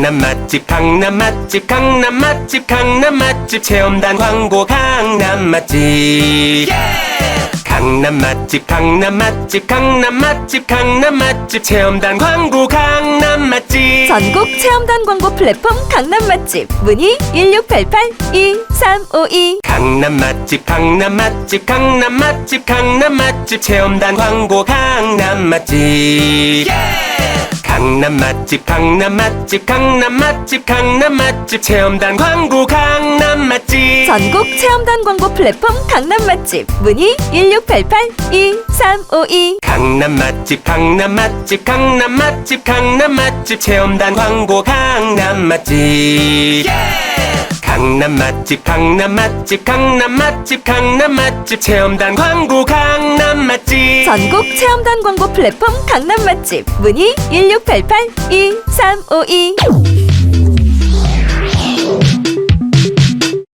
강남 맛집 강남 맛집 강남 맛집 강남 맛집 체험단 광고 강남 맛집. 강남 맛집 강남 맛집 강남 맛집 강남 맛집 체험단 광고 강남 맛집. 전국 체험단 광고 플랫폼 강남 맛집. 문의 1688-2352 강남 맛집 강남 맛집 강남 맛집 강남 맛집 체험단 광고 강남 맛집 강남 맛집 강남 맛집 강남 맛집 강남 맛집 체험단 광고 강남 맛집. 전국 체험단 광고 플랫폼 강남 맛집. 문의 1688-2352 강남 맛집 강남 맛집 강남 맛집 강남 맛집 체험단 광고 강남 맛집. 강남 맛집 강남 맛집 강남 맛집 강남 맛집 체험단 광고 강남 맛집 전국 체험단 광고 플랫폼 강남 맛집 문의 1688-2352